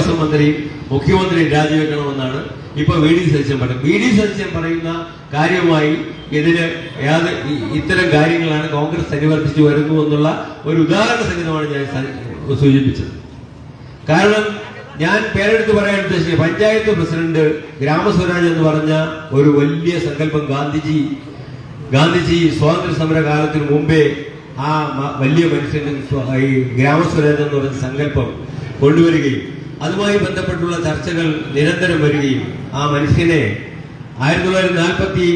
ദേവസ്വം മന്ത്രിയും മുഖ്യമന്ത്രിയും രാജിവെക്കണമെന്നാണ് ഇപ്പൊ വി ഡി സതീശൻ പറയുന്നത്. വി ഡി സതീശൻ പറയുന്ന കാര്യമായി ഇതിന് യാതൊരു ഇത്തരം കാര്യങ്ങളാണ് കോൺഗ്രസ് അനുവർത്തിച്ചു വരുന്നു എന്നുള്ള ഒരു ഉദാഹരണ സഹിതമാണ് ഞാൻ സൂചിപ്പിച്ചത്. കാരണം ഞാൻ പേരെടുത്ത് പറയാൻ ഉദ്ദേശിച്ച പഞ്ചായത്ത് പ്രസിഡന്റ് ഗ്രാമസ്വരാജ് എന്ന് പറഞ്ഞ ഒരു വലിയ സങ്കല്പം ഗാന്ധിജി ഗാന്ധിജി സ്വാതന്ത്ര്യ സമര കാലത്തിന് മുമ്പേ ആ വലിയ മനുഷ്യന്റെ ഈ ഗ്രാമസ്വരാജ് എന്ന് പറഞ്ഞ സങ്കല്പം കൊണ്ടുവരികയും അതുമായി ബന്ധപ്പെട്ടുള്ള ചർച്ചകൾ നിരന്തരം വരികയും ആ മനുഷ്യനെ ആയിരത്തി തൊള്ളായിരത്തി നാൽപ്പത്തി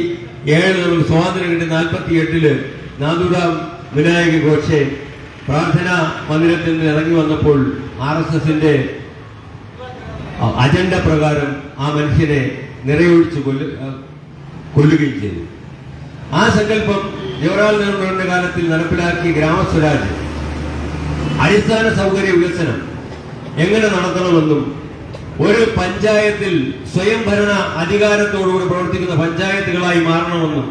ഏഴ് സ്വാതന്ത്ര്യം കിട്ടി നാൽപ്പത്തി എട്ടിൽ നാദുറാം വിനായക ഘോഷെ പ്രാർത്ഥനാ മന്ദിരത്തിൽ നിന്ന് ഇറങ്ങി വന്നപ്പോൾ ആർ എസ് എസിന്റെ അജണ്ട പ്രകാരം ആ മനുഷ്യനെ നിറയൊഴിച്ച് കൊല്ലുകയും ചെയ്തു. ആ സങ്കല്പം ജവഹർലാൽ നെഹ്റുവിന്റെ കാലത്തിൽ നടപ്പിലാക്കിയ ഗ്രാമസ്വരാജ് അടിസ്ഥാന സൗകര്യ വികസനം എങ്ങനെ നടത്തണമെന്നും ഒരു പഞ്ചായത്തിൽ സ്വയംഭരണ അധികാരത്തോടുകൂടി പ്രവർത്തിക്കുന്ന പഞ്ചായത്തുകളായി മാറണമെന്നും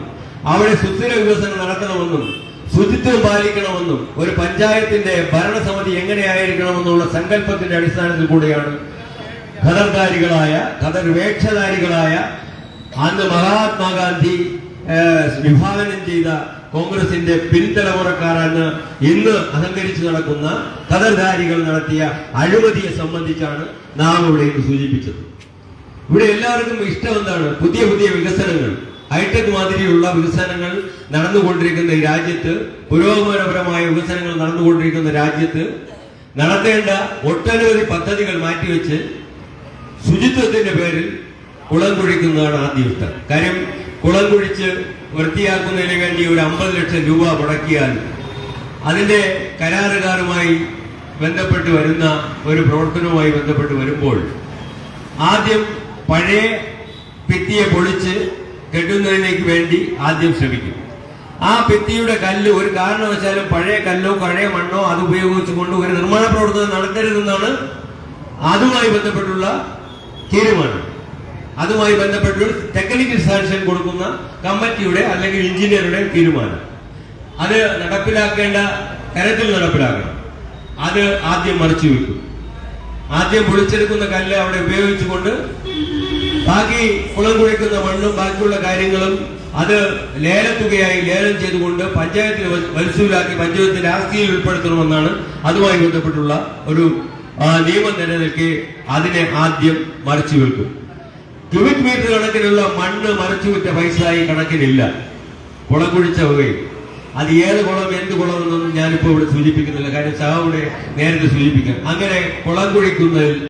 അവിടെ സുസ്ഥിര വികസനം നടത്തണമെന്നും ശുചിത്വം പാലിക്കണമെന്നും ഒരു പഞ്ചായത്തിന്റെ ഭരണസമിതി എങ്ങനെയായിരിക്കണമെന്നുള്ള സങ്കല്പത്തിന്റെ അടിസ്ഥാനത്തിൽ കൂടെയാണ് ഖദർധാരികളായ ഖദർ വേക്ഷധാരികളായ അന്ന് മഹാത്മാഗാന്ധി വിഭാവനം ചെയ്ത കോൺഗ്രസിന്റെ പിൻതലമുറക്കാരെന്ന് ഇന്ന് അഹങ്കരിച്ച് നടക്കുന്ന കതർധാരികൾ നടത്തിയ അഴിമതിയെ സംബന്ധിച്ചാണ് നാം ഇവിടെ ഇന്ന് സൂചിപ്പിച്ചത്. ഇവിടെ എല്ലാവർക്കും ഇഷ്ടം എന്താണ്? പുതിയ പുതിയ വികസനങ്ങൾ. ഹൈടെക് മാതിരിയുള്ള വികസനങ്ങൾ നടന്നുകൊണ്ടിരിക്കുന്ന ഈ രാജ്യത്ത് പുരോഗമനപരമായ വികസനങ്ങൾ നടന്നുകൊണ്ടിരിക്കുന്ന രാജ്യത്ത് നടത്തേണ്ട ഒട്ടനവധി പദ്ധതികൾ മാറ്റിവെച്ച് ശുചിത്വത്തിന്റെ പേരിൽ കുളം കുഴിക്കുന്നതാണ് ആദ്യ ഇഷ്ടം കാര്യം കുളം കുഴിച്ച് വൃത്തിയാക്കുന്നതിന് വേണ്ടി ഒരു അമ്പത് ലക്ഷം രൂപ മുടക്കിയാൽ അതിന്റെ കരാറുകാരുമായി ബന്ധപ്പെട്ട് വരുന്ന ഒരു പ്രവർത്തനവുമായി ബന്ധപ്പെട്ട് വരുമ്പോൾ ആദ്യം പഴയ ഭിത്തിയെ പൊളിച്ച് കെട്ടുന്നതിലേക്ക് വേണ്ടി ആദ്യം ശ്രമിക്കും. ആ ഭിത്തിയുടെ കല്ല് ഒരു കാരണവശാലും പഴയ കല്ലോ പഴയ മണ്ണോ അത് ഉപയോഗിച്ചുകൊണ്ട് ഒരു നിർമ്മാണ പ്രവർത്തനം നടത്തരുതെന്നാണ് അതുമായി ബന്ധപ്പെട്ടുള്ള തീരുമാനം. അതുമായി ബന്ധപ്പെട്ട് ടെക്നിക്കൽ സാങ്ഷൻ കൊടുക്കുന്ന കമ്മിറ്റിയുടെ അല്ലെങ്കിൽ എഞ്ചിനീയറുടെ തീരുമാനം. അത് നടപ്പിലാക്കേണ്ട തരത്തിൽ നടപ്പിലാക്കണം. അത് ആദ്യം മറിച്ചു വിട്ടു ആദ്യം പൊളിച്ചെടുക്കുന്ന കല്ല് അവിടെ ഉപയോഗിച്ചുകൊണ്ട് ബാക്കി കുളം കുഴിക്കുന്ന മണ്ണും ബാക്കിയുള്ള കാര്യങ്ങളും അത് ലേലത്തുകയായി ലേലം ചെയ്തുകൊണ്ട് പഞ്ചായത്തിൽ വ- പഞ്ചായത്തിൽ പഞ്ചായത്തിന്റെ ആസ്തിയിൽ ഉൾപ്പെടുത്തണമെന്നാണ് അതുമായി ബന്ധപ്പെട്ടുള്ള ഒരു നിയമം നിലനിൽക്കെ അതിനെ ആദ്യം മറിച്ചു വെക്കും. ക്യൂബിക് മീറ്റർ കണക്കിനുള്ള മണ്ണ് മറിച്ചു വിറ്റ പൈസ ഈ കണക്കിനില്ല കുളം കുഴിച്ച വകയും അത് ഏത് കുളം എന്ത് കുളം എന്നൊന്നും ഞാനിപ്പോ ഇവിടെ സൂചിപ്പിക്കുന്നില്ല. കാര്യം സഹ ഇവിടെ നേരത്തെ സൂചിപ്പിക്കാം. അങ്ങനെ കുളം കുഴിക്കുന്നതിൽ